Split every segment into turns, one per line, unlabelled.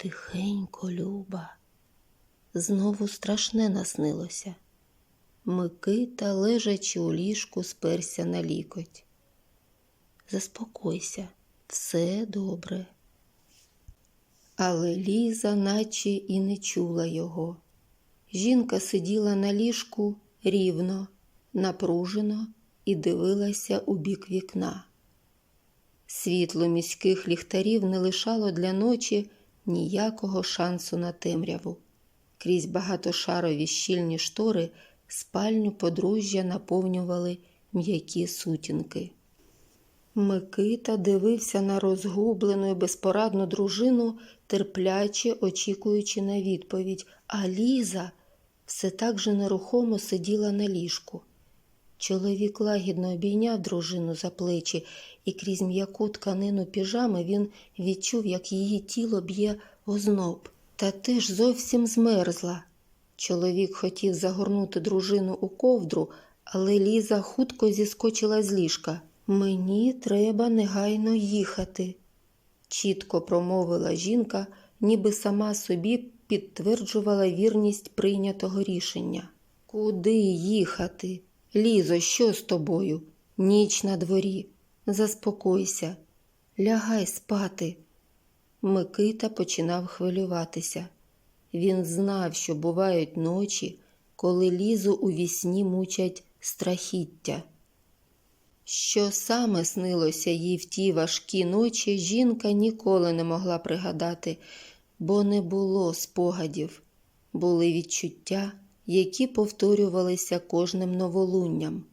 Тихенько, Люба. Знову страшне наснилося. Микита, лежачи у ліжку, сперся на лікоть. Заспокойся, все добре. Але Ліза наче і не чула його. Жінка сиділа на ліжку рівно, напружено і дивилася у бік вікна. Світло міських ліхтарів не лишало для ночі ніякого шансу на темряву. Крізь багатошарові щільні штори спальню подружжя наповнювали м'які сутінки. Микита дивився на розгублену і безпорадну дружину, терпляче очікуючи на відповідь, а Ліза все так же нерухомо сиділа на ліжку. Чоловік лагідно обійняв дружину за плечі, і крізь м'яку тканину піжами він відчув, як її тіло б'є озноб, та теж зовсім змерзла. Чоловік хотів загорнути дружину у ковдру, але Ліза хутко зіскочила з ліжка. Мені треба негайно їхати, чітко промовила жінка, ніби сама собі підтверджувала вірність прийнятого рішення. Куди їхати? Лізо, що з тобою? Ніч на дворі. Заспокойся, лягай спати. Микита починав хвилюватися. Він знав, що бувають ночі, коли лізу у вісні мучать страхіття. Що саме снилося їй в ті важкі ночі, жінка ніколи не могла пригадати, бо не було спогадів, були відчуття, які повторювалися кожним новолунням.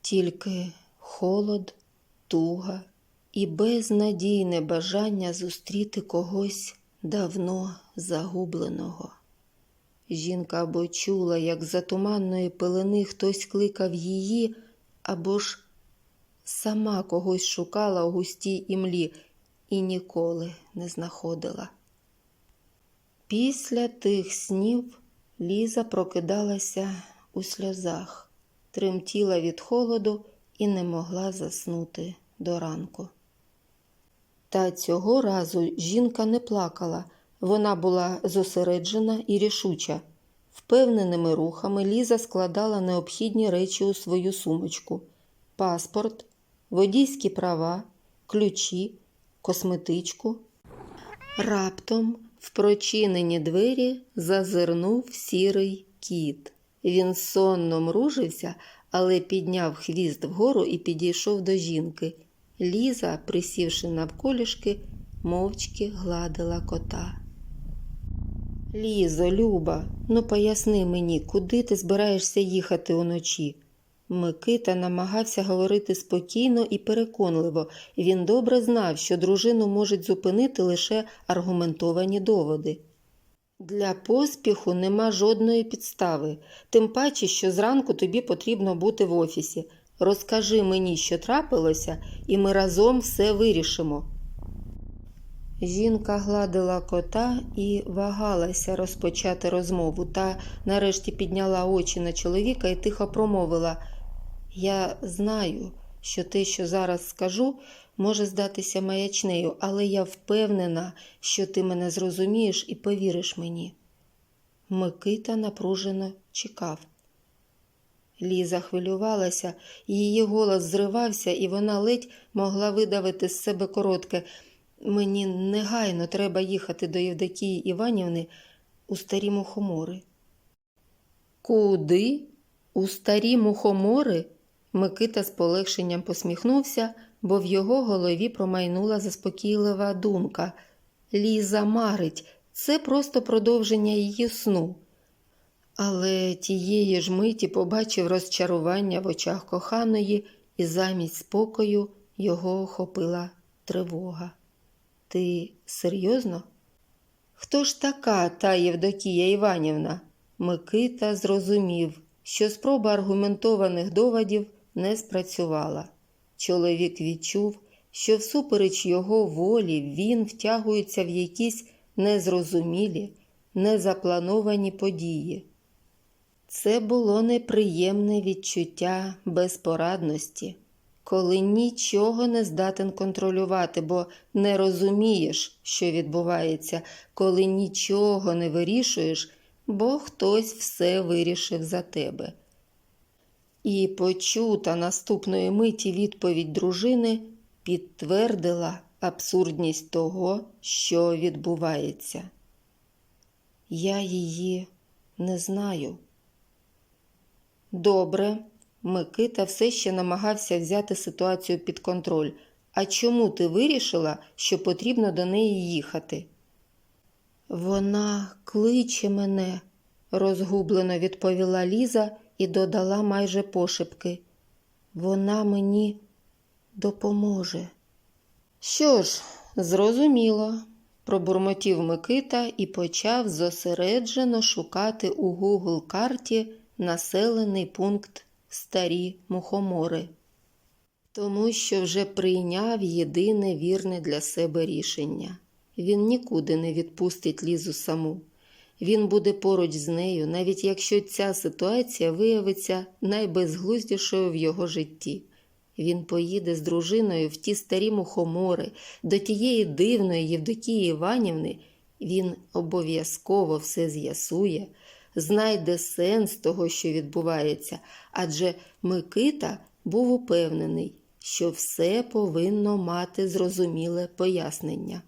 Тільки холод, туга і безнадійне бажання зустріти когось давно загубленого. Жінка або чула, як за туманної пилини хтось кликав її, або ж сама когось шукала у густій імлі і ніколи не знаходила. Після тих снів Ліза прокидалася у сльозах, тремтіла від холоду і не могла заснути до ранку. Та цього разу жінка не плакала, вона була зосереджена і рішуча. Впевненими рухами Ліза складала необхідні речі у свою сумочку: паспорт, водійські права, ключі, косметичку. Раптом в прочинені двері зазирнув сірий кіт. Він сонно мружився, але підняв хвіст вгору і підійшов до жінки. Ліза, присівши навколішки, мовчки гладила кота. Лізо, Люба, ну поясни мені, куди ти збираєшся їхати уночі? Микита намагався говорити спокійно і переконливо. Він добре знав, що дружину можуть зупинити лише аргументовані доводи. Для поспіху нема жодної підстави, тим паче, що зранку тобі потрібно бути в офісі. Розкажи мені, що трапилося, і ми разом все вирішимо. Жінка гладила кота і вагалася розпочати розмову, та нарешті підняла очі на чоловіка і тихо промовила Я знаю, що те, що зараз скажу, може здатися маячнею, але я впевнена, що ти мене зрозумієш і повіриш мені. Микита напружено чекав. Ліза хвилювалася, її голос зривався, і вона ледь могла видавити з себе коротке. Мені негайно треба їхати до Євдокії Іванівни у старі мухомори. Куди? У старі мухомори? Микита з полегшенням посміхнувся, бо в його голові промайнула заспокійлива думка. Ліза марить, це просто продовження її сну. Але тієї ж миті побачив розчарування в очах коханої, і замість спокою його охопила тривога. Ти серйозно? Хто ж така та Євдокія Іванівна? Микита зрозумів, що спроба аргументованих доводів не спрацювала. Чоловік відчув, що всупереч його волі він втягується в якісь незрозумілі, незаплановані події. Це було неприємне відчуття безпорадності. коли нічого не здатен контролювати, бо не розумієш, що відбувається, коли нічого не вирішуєш, бо хтось все вирішив за тебе. І почута наступної миті відповідь дружини підтвердила абсурдність того, що відбувається. Я її не знаю. Добре, Микита все ще намагався взяти ситуацію під контроль. А чому ти вирішила, що потрібно до неї їхати? Вона кличе мене, розгублено відповіла Ліза і додала майже пошепки. Вона мені допоможе. Що ж, зрозуміло, пробурмотів Микита і почав зосереджено шукати у Google карті населений пункт Старі Мухомори, тому що вже прийняв єдине вірне для себе рішення. Він нікуди не відпустить Лізу саму. Він буде поруч з нею, навіть якщо ця ситуація виявиться найбезглуздішою в його житті. Він поїде з дружиною в ті старі мухомори, до тієї дивної Євдокії Іванівни. Він обов'язково все з'ясує, знайде сенс того, що відбувається, адже Микита був упевнений, що все повинно мати зрозуміле пояснення.